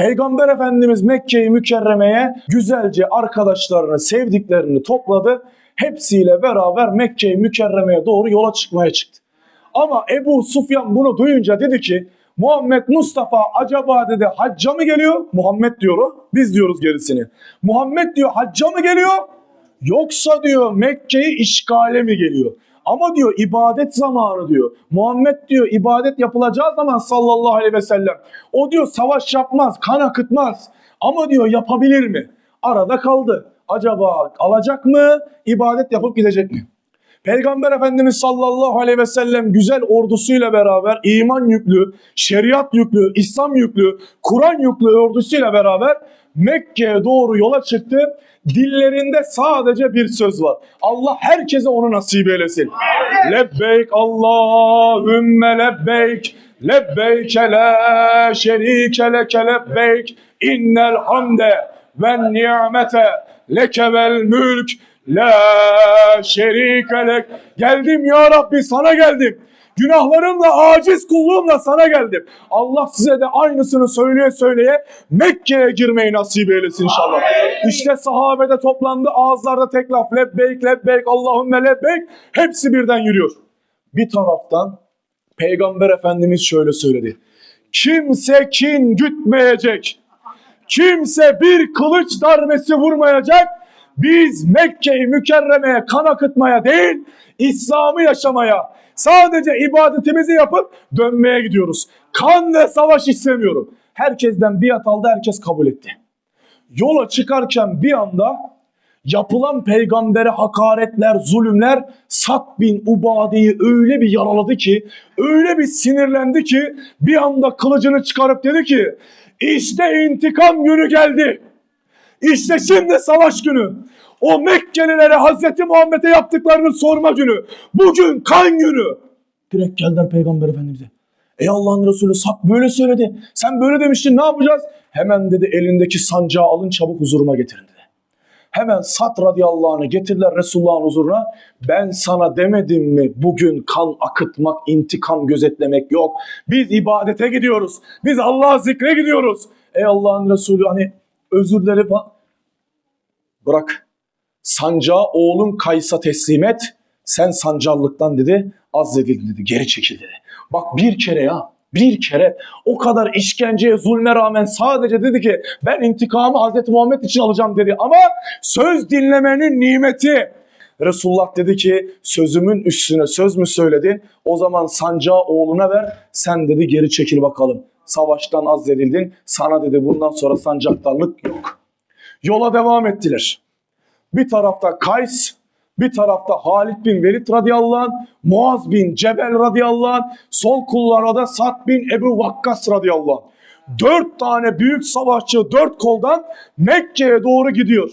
Peygamber Efendimiz Mekke'yi Mükerreme'ye güzelce arkadaşlarını, sevdiklerini topladı. Hepsiyle beraber Mekke'yi Mükerreme'ye doğru yola çıkmaya çıktı. Ama Ebu Sufyan bunu duyunca dedi ki Muhammed Mustafa acaba dedi hacca mı geliyor? Muhammed diyor o. Biz diyoruz gerisini. Muhammed diyor hacca mı geliyor? Yoksa diyor Mekke'yi işgale mi geliyor? Ama diyor ibadet zamanı diyor. Muhammed diyor ibadet yapılacağı zaman sallallahu aleyhi ve sellem. O diyor savaş yapmaz, kan akıtmaz. Ama diyor yapabilir mi? Arada kaldı. Acaba alacak mı, ibadet yapıp gidecek mi? Peygamber Efendimiz sallallahu aleyhi ve sellem güzel ordusuyla beraber iman yüklü, şeriat yüklü, İslam yüklü, Kur'an yüklü ordusuyla beraber Mekke'ye doğru yola çıktı. Dillerinde sadece bir söz var. Allah herkese onu nasip eylesin. Lebbeyk Allahümme lebbeyk. Lebbeyk la şerike leke lebbeyk. İnnel hamde ve nimete leke vel mülk. La şerike lek. Geldim ya Rabbi sana geldim. Günahlarımla, aciz kulluğumla sana geldim. Allah size de aynısını söyleye söyleye Mekke'ye girmeyi nasip eylesin inşallah. İşte sahabede toplandı ağızlarda tek laf. Lebbeyk, lebbeyk, Allahümme lebbeyk. Hepsi birden yürüyor. Bir taraftan Peygamber Efendimiz şöyle söyledi. Kimse kin gütmeyecek. Kimse bir kılıç darbesi vurmayacak. Biz Mekke'yi mükerremeye kan akıtmaya değil, İslam'ı yaşamaya, sadece ibadetimizi yapıp dönmeye gidiyoruz. Kan ve savaş istemiyorum. Herkesten biat aldı, herkes kabul etti. Yola çıkarken bir anda yapılan peygambere hakaretler, zulümler Sat bin Ubade'yi öyle bir yaraladı ki, öyle bir sinirlendi ki bir anda kılıcını çıkarıp dedi ki işte intikam günü geldi. İşte şimdi savaş günü. O Mekkelilere Hazreti Muhammed'e yaptıklarını sorma günü. Bugün kan günü. Direkt geldiler Peygamber Efendimiz'e. Ey Allah'ın Resulü Sat böyle söyledi. Sen böyle demiştin ne yapacağız? Hemen dedi elindeki sancağı alın çabuk huzuruma getirin dedi. Hemen Sat radıyallahu anh'ı getirdiler Resulullah'ın huzuruna. Ben sana demedim mi bugün kan akıtmak, intikam gözetlemek yok. Biz ibadete gidiyoruz. Biz Allah'a zikre gidiyoruz. Ey Allah'ın Resulü hani özürleri fa- bırak. Sancağı oğlun Kays'a teslim et. Sen sancallıktan dedi azledildin dedi. Geri çekil dedi. Bak bir kere ya bir kere o kadar işkenceye zulme rağmen sadece dedi ki ben intikamı Hazreti Muhammed için alacağım dedi. Ama söz dinlemenin nimeti. Resulullah dedi ki sözümün üstüne söz mü söyledin? O zaman sancağı oğluna ver. Sen dedi geri çekil bakalım. Savaştan azledildin. Sana dedi bundan sonra sancaktarlık yok. Yola devam ettiler. Bir tarafta Kays, bir tarafta Halid bin Velid radıyallahu anh, Muaz bin Cebel radıyallahu anh, sol kullara da Sa'd bin Ebu Vakkas radıyallahu anh. Dört tane büyük savaşçı dört koldan Mekke'ye doğru gidiyor.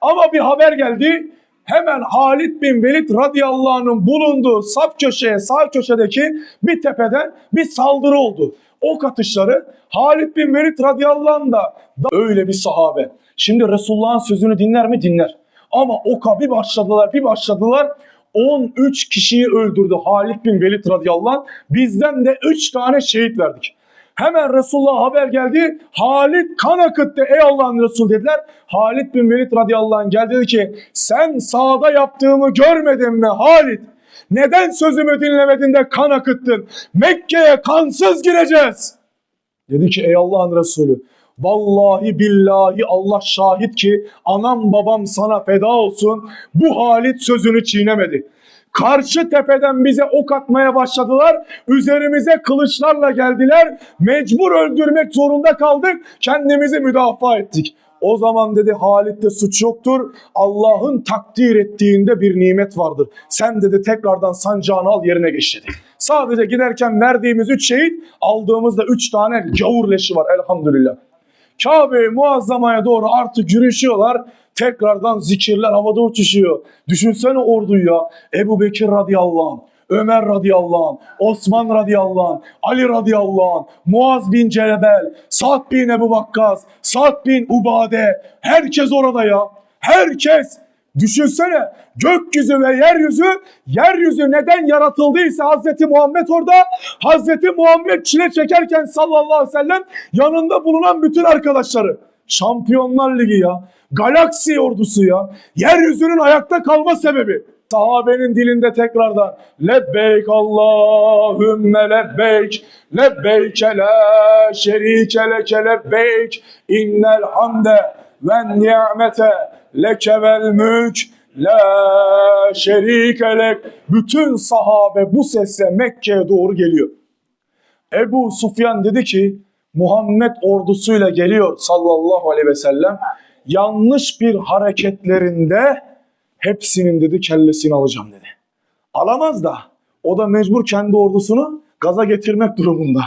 Ama bir haber geldi. Hemen Halid bin Velid radıyallahu anh'ın bulunduğu saf köşeye, sağ köşedeki bir tepeden bir saldırı oldu. Ok atışları Halid bin Velid radıyallahu da öyle bir sahabe. Şimdi Resulullah'ın sözünü dinler mi? Dinler. Ama oka bir başladılar, bir başladılar. 13 kişiyi öldürdü Halid bin Velid radıyallahu anh. Bizden de 3 tane şehit verdik. Hemen Resulullah'a haber geldi. Halid kan akıttı ey Allah'ın Resulü dediler. Halid bin Velid radıyallahu anh geldi dedi ki sen sağda yaptığımı görmedin mi Halid? Neden sözümü dinlemedin de kan akıttın? Mekke'ye kansız gireceğiz. Dedi ki ey Allah'ın Resulü vallahi billahi Allah şahit ki anam babam sana feda olsun bu Halit sözünü çiğnemedi. Karşı tepeden bize ok atmaya başladılar. Üzerimize kılıçlarla geldiler. Mecbur öldürmek zorunda kaldık. Kendimizi müdafaa ettik. O zaman dedi Halit'te suç yoktur. Allah'ın takdir ettiğinde bir nimet vardır. Sen dedi tekrardan sancağını al yerine geç dedi. Sadece giderken verdiğimiz üç şehit aldığımızda üç tane gavur leşi var elhamdülillah. Kabe-i Muazzama'ya doğru artık yürüyüşüyorlar. Tekrardan zikirler havada uçuşuyor. Düşünsene orduyu ya. Ebu Bekir radıyallahu anh, Ömer radıyallahu anh, Osman radıyallahu anh, Ali radıyallahu anh, Muaz bin Cebel, Sa'd bin Ebu Vakkas, Sa'd bin Ubade. Herkes orada ya. Herkes Düşünsene gökyüzü ve yeryüzü, yeryüzü neden yaratıldıysa Hazreti Muhammed orada, Hazreti Muhammed çile çekerken sallallahu aleyhi ve sellem yanında bulunan bütün arkadaşları. Şampiyonlar Ligi ya, galaksi ordusu ya, yeryüzünün ayakta kalma sebebi. Sahabenin dilinde tekrardan. Lebbeyk Allahümme lebbeyk. Lebbeyke la şerike leke lebbeyk. İnnel hamde ve ni'mete leke vel mülk. La şerike lek. Bütün sahabe bu sesle Mekke'ye doğru geliyor. Ebu Sufyan dedi ki Muhammed ordusuyla geliyor sallallahu aleyhi ve sellem. Yanlış bir hareketlerinde hepsinin dedi kellesini alacağım dedi. Alamaz da o da mecbur kendi ordusunu gaza getirmek durumunda.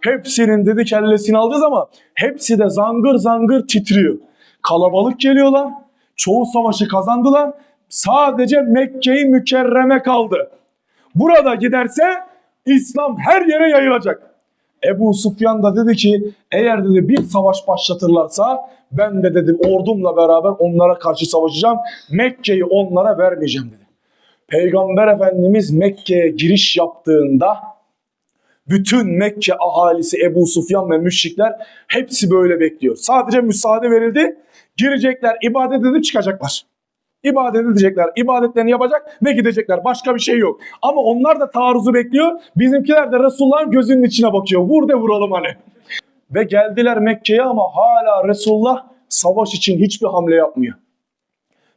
Hepsinin dedi kellesini alacağız ama hepsi de zangır zangır titriyor. Kalabalık geliyorlar. Çoğu savaşı kazandılar. Sadece Mekke'yi mükerreme kaldı. Burada giderse İslam her yere yayılacak. Ebu Sufyan da dedi ki eğer dedi bir savaş başlatırlarsa ben de dedi ordumla beraber onlara karşı savaşacağım. Mekke'yi onlara vermeyeceğim dedi. Peygamber Efendimiz Mekke'ye giriş yaptığında bütün Mekke ahalisi Ebu Sufyan ve müşrikler hepsi böyle bekliyor. Sadece müsaade verildi. Girecekler, ibadet edip çıkacaklar. İbadet edecekler, ibadetlerini yapacak ve gidecekler. Başka bir şey yok. Ama onlar da taarruzu bekliyor. Bizimkiler de Resulullah'ın gözünün içine bakıyor. Vur de vuralım hani. Ve geldiler Mekke'ye ama hala Resulullah savaş için hiçbir hamle yapmıyor.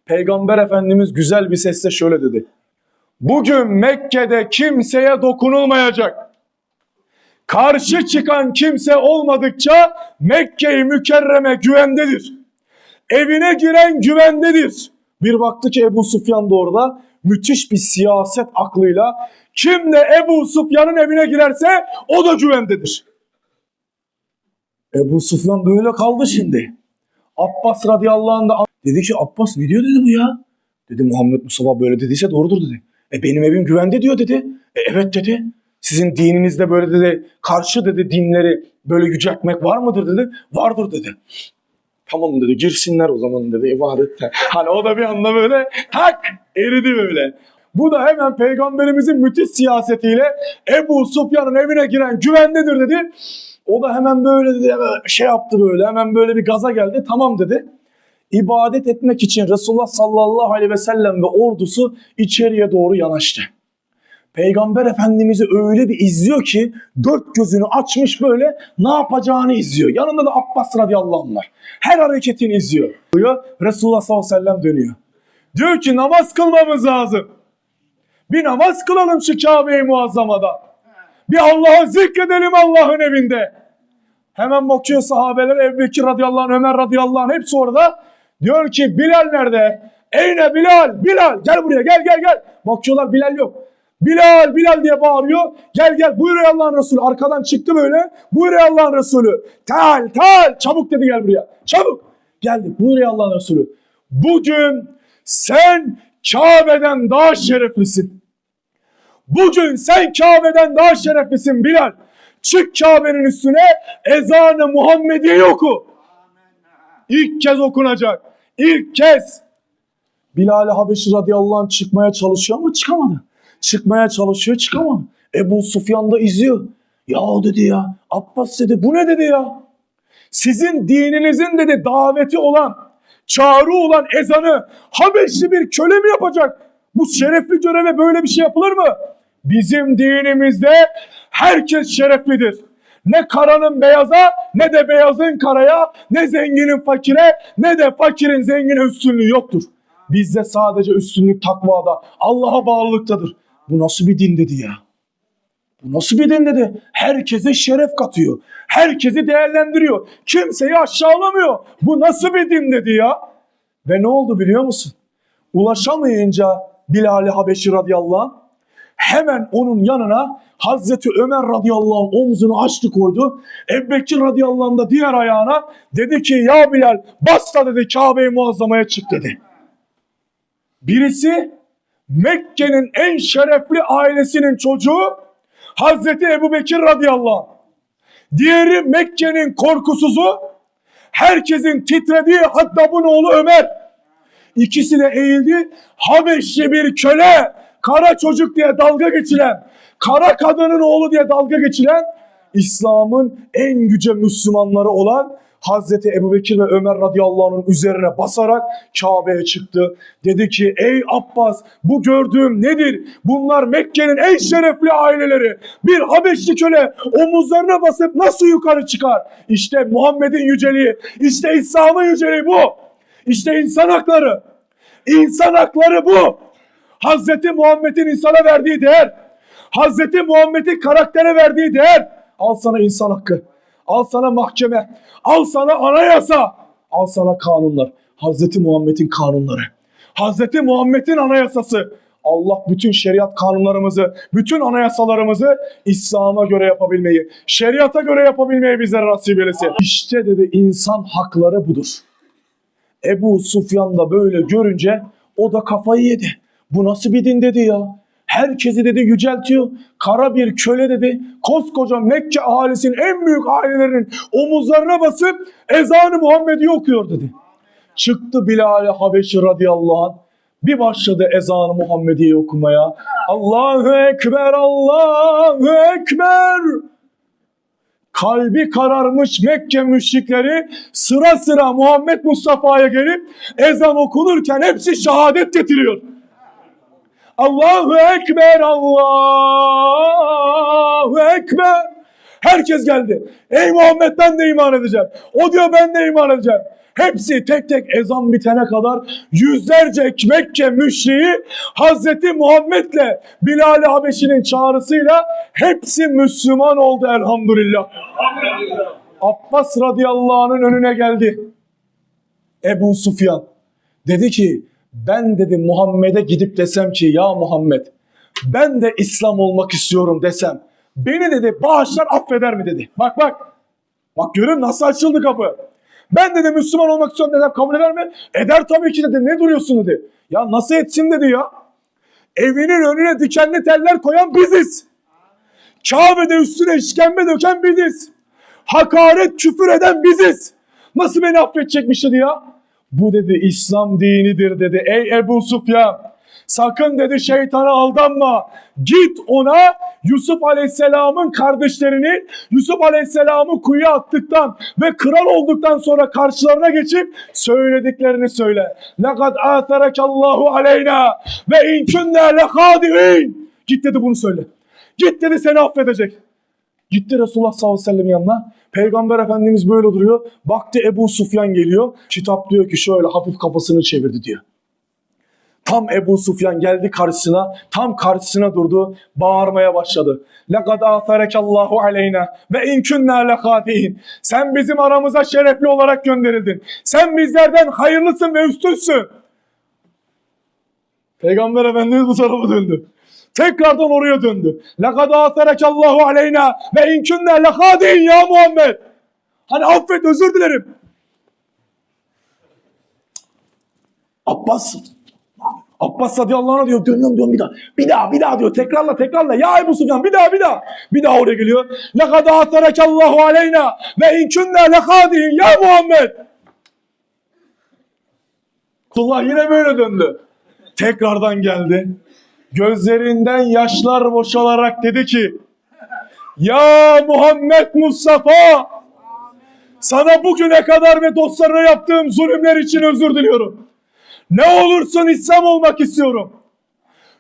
Peygamber Efendimiz güzel bir sesle şöyle dedi. Bugün Mekke'de kimseye dokunulmayacak. Karşı çıkan kimse olmadıkça Mekke-i Mükerreme güvendedir. Evine giren güvendedir. Bir baktı ki Ebu Sufyan da orada müthiş bir siyaset aklıyla kim de Ebu Sufyan'ın evine girerse o da güvendedir. Ebu Sufyan böyle kaldı şimdi. Abbas radıyallahu anh da dedi ki Abbas ne diyor dedi bu ya? Dedi Muhammed Mustafa böyle dediyse doğrudur dedi. E benim evim güvende diyor dedi. E evet dedi. Sizin dininizde böyle dedi karşı dedi dinleri böyle yüceltmek var mıdır dedi. Vardır dedi. Tamam dedi girsinler o zaman dedi ibadette. Hani o da bir anda böyle tak eridi böyle. Bu da hemen peygamberimizin müthiş siyasetiyle Ebu Sufyan'ın evine giren güvendedir dedi. O da hemen böyle dedi şey yaptı böyle hemen böyle bir gaza geldi tamam dedi. İbadet etmek için Resulullah sallallahu aleyhi ve sellem ve ordusu içeriye doğru yanaştı. Peygamber Efendimiz'i öyle bir izliyor ki dört gözünü açmış böyle ne yapacağını izliyor. Yanında da Abbas radıyallahu anh var. Her hareketini izliyor. Resulullah sallallahu aleyhi ve sellem dönüyor. Diyor ki namaz kılmamız lazım. Bir namaz kılalım şu Kabe-i Muazzama'da. Bir Allah'ı zikredelim Allah'ın evinde. Hemen bakıyor sahabeler Ebu Bekir radıyallahu anh, Ömer radıyallahu anh hepsi orada. Diyor ki Bilal nerede? Eyne Bilal? Bilal gel buraya gel gel gel. Bakıyorlar Bilal yok. Bilal Bilal diye bağırıyor. Gel gel buyur ey Allah'ın Resulü. Arkadan çıktı böyle. Buyur ey Allah'ın Resulü. Tal tal çabuk dedi gel buraya. Çabuk. Geldi buyur ey Allah'ın Resulü. Bugün sen Kabe'den daha şereflisin. Bugün sen Kabe'den daha şereflisin Bilal. Çık Kabe'nin üstüne ezanı Muhammediye oku. İlk kez okunacak. İlk kez. Bilal-i Habeşi radıyallahu anh çıkmaya çalışıyor ama çıkamadı. Çıkmaya çalışıyor çıkamadı. Ebu Sufyan da izliyor. Ya dedi ya Abbas dedi bu ne dedi ya. Sizin dininizin dedi daveti olan, çağrı olan ezanı Habeşli bir köle mi yapacak? Bu şerefli göreve böyle bir şey yapılır mı? Bizim dinimizde herkes şereflidir. Ne karanın beyaza ne de beyazın karaya ne zenginin fakire ne de fakirin zengine üstünlüğü yoktur. Bizde sadece üstünlük takvada, Allah'a bağlılıktadır. Bu nasıl bir din dedi ya. Bu nasıl bir din dedi. Herkese şeref katıyor. Herkesi değerlendiriyor. Kimseyi aşağılamıyor. Bu nasıl bir din dedi ya. Ve ne oldu biliyor musun? Ulaşamayınca Bilal-i Habeşi radıyallahu anh hemen onun yanına Hazreti Ömer radıyallahu anh omzunu açtı koydu. Ebu Bekir radıyallahu anh da diğer ayağına dedi ki ya Bilal bas da dedi Kabe-i Muazzama'ya çık dedi. Birisi Mekke'nin en şerefli ailesinin çocuğu Hazreti Ebu Bekir radıyallahu anh. Diğeri Mekke'nin korkusuzu, herkesin titrediği Hattab'ın oğlu Ömer. İkisi de eğildi. Habeşli bir köle, kara çocuk diye dalga geçilen, kara kadının oğlu diye dalga geçilen İslam'ın en yüce Müslümanları olan Hazreti Ebubekir ve Ömer radıyallahu anh'ın üzerine basarak Kabe'ye çıktı. Dedi ki ey Abbas bu gördüğüm nedir? Bunlar Mekke'nin en şerefli aileleri. Bir Habeşli köle omuzlarına basıp nasıl yukarı çıkar? İşte Muhammed'in yüceliği, işte İslam'ın yüceliği bu. İşte insan hakları. İnsan hakları bu. Hazreti Muhammed'in insana verdiği değer. Hazreti Muhammed'in karaktere verdiği değer. Al sana insan hakkı. Al sana mahkeme. Al sana anayasa. Al sana kanunlar. Hazreti Muhammed'in kanunları. Hazreti Muhammed'in anayasası. Allah bütün şeriat kanunlarımızı, bütün anayasalarımızı İslam'a göre yapabilmeyi, şeriata göre yapabilmeyi bizlere nasip eylesin. İşte dedi insan hakları budur. Ebu Sufyan da böyle görünce o da kafayı yedi. Bu nasıl bir din dedi ya. Herkesi dedi yüceltiyor. Kara bir köle dedi. Koskoca Mekke ahalisinin en büyük ailelerinin omuzlarına basıp ezanı Muhammed'i okuyor dedi. Çıktı Bilal-i Habeşi radıyallahu anh. Bir başladı ezanı Muhammedi'yi okumaya. Allahu Ekber, Allahu Ekber. Kalbi kararmış Mekke müşrikleri sıra sıra Muhammed Mustafa'ya gelip ezan okunurken hepsi şehadet getiriyor. Allahu Ekber, Allahu Ekber. Herkes geldi. Ey Muhammed ben de iman edeceğim. O diyor ben de iman edeceğim. Hepsi tek tek ezan bitene kadar yüzlerce Mekke müşriği Hazreti Muhammed'le Bilal-i Habeşi'nin çağrısıyla hepsi Müslüman oldu elhamdülillah. Abbas radıyallahu anh'ın önüne geldi. Ebu Sufyan. Dedi ki ben dedi Muhammed'e gidip desem ki ya Muhammed ben de İslam olmak istiyorum desem beni dedi bağışlar affeder mi dedi. Bak bak. Bak görün nasıl açıldı kapı. Ben dedi Müslüman olmak istiyorum desem kabul eder mi? Eder tabii ki dedi. Ne duruyorsun dedi. Ya nasıl etsin dedi ya. Evinin önüne dikenli teller koyan biziz. Kabe'de üstüne işkembe döken biziz. Hakaret küfür eden biziz. Nasıl beni affedecekmiş dedi ya. Bu dedi İslam dinidir dedi. Ey Ebu Sufyan sakın dedi şeytana aldanma. Git ona Yusuf Aleyhisselam'ın kardeşlerini Yusuf Aleyhisselam'ı kuyuya attıktan ve kral olduktan sonra karşılarına geçip söylediklerini söyle. Lekad Allahu aleyna ve in kunna lehadiin. Git dedi bunu söyle. Git dedi seni affedecek. Gitti Resulullah sallallahu aleyhi ve sellem yanına. Peygamber Efendimiz böyle duruyor. Baktı Ebu Sufyan geliyor. Kitap diyor ki şöyle hafif kafasını çevirdi diyor. Tam Ebu Sufyan geldi karşısına, tam karşısına durdu, bağırmaya başladı. لَقَدْ آثَرَكَ اللّٰهُ عَلَيْنَا ve in kunna لَخَاتِئِينَ Sen bizim aramıza şerefli olarak gönderildin. Sen bizlerden hayırlısın ve üstünsün. Peygamber Efendimiz bu tarafa döndü. Tekrardan oraya döndü. لَقَدْ آثَرَكَ اللّٰهُ عَلَيْنَا ve in kunna لَخَاتِئِينَ ya Muhammed. Hani affet özür dilerim. Abbas Abbas radıyallahu anh diyor dönüyorum diyorum bir daha. Bir daha bir daha diyor tekrarla tekrarla. Ya Ebu Sufyan bir daha bir daha. Bir daha oraya geliyor. لَقَدْ آثَرَكَ اللّٰهُ عَلَيْنَا ve in kunna لَخَادِهِينَ ya Muhammed. Kullah yine böyle döndü. Tekrardan geldi. Gözlerinden yaşlar boşalarak dedi ki Ya Muhammed Mustafa sana bugüne kadar ve dostlarına yaptığım zulümler için özür diliyorum. Ne olursun İslam olmak istiyorum.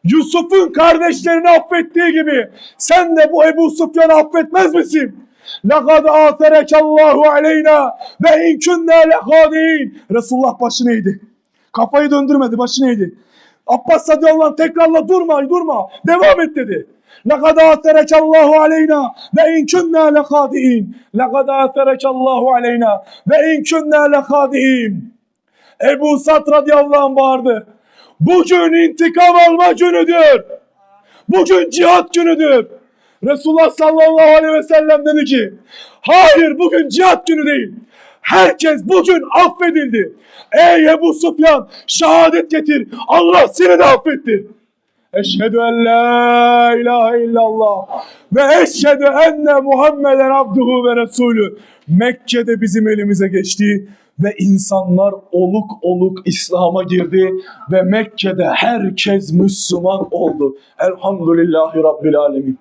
Yusuf'un kardeşlerini affettiği gibi sen de bu Ebu Sufyan'ı affetmez misin? لَقَدْ آثَرَكَ اللّٰهُ عَلَيْنَا ve in كُنَّا لَخَادِينَ Resulullah başını eğdi. Kafayı döndürmedi başını eğdi. Abbas radıyallahu anh tekrarla durma durma devam et dedi. لَقَدْ آثَرَكَ اللّٰهُ عَلَيْنَا ve in كُنَّا لَخَادِينَ لَقَدْ آثَرَكَ اللّٰهُ عَلَيْنَا ve in كُنَّا لَخَادِينَ Ebu Sat radıyallahu anh bağırdı. Bugün intikam alma günüdür. Bugün cihat günüdür. Resulullah sallallahu aleyhi ve sellem dedi ki hayır bugün cihat günü değil. Herkes bugün affedildi. Ey Ebu Sufyan şehadet getir. Allah seni de affetti. Eşhedü en la ilahe illallah ve eşhedü enne Muhammeden abduhu ve resulü. Mekke'de bizim elimize geçti. ve insanlar oluk oluk İslam'a girdi ve Mekke'de herkes Müslüman oldu. Elhamdülillahi Rabbil Alemin.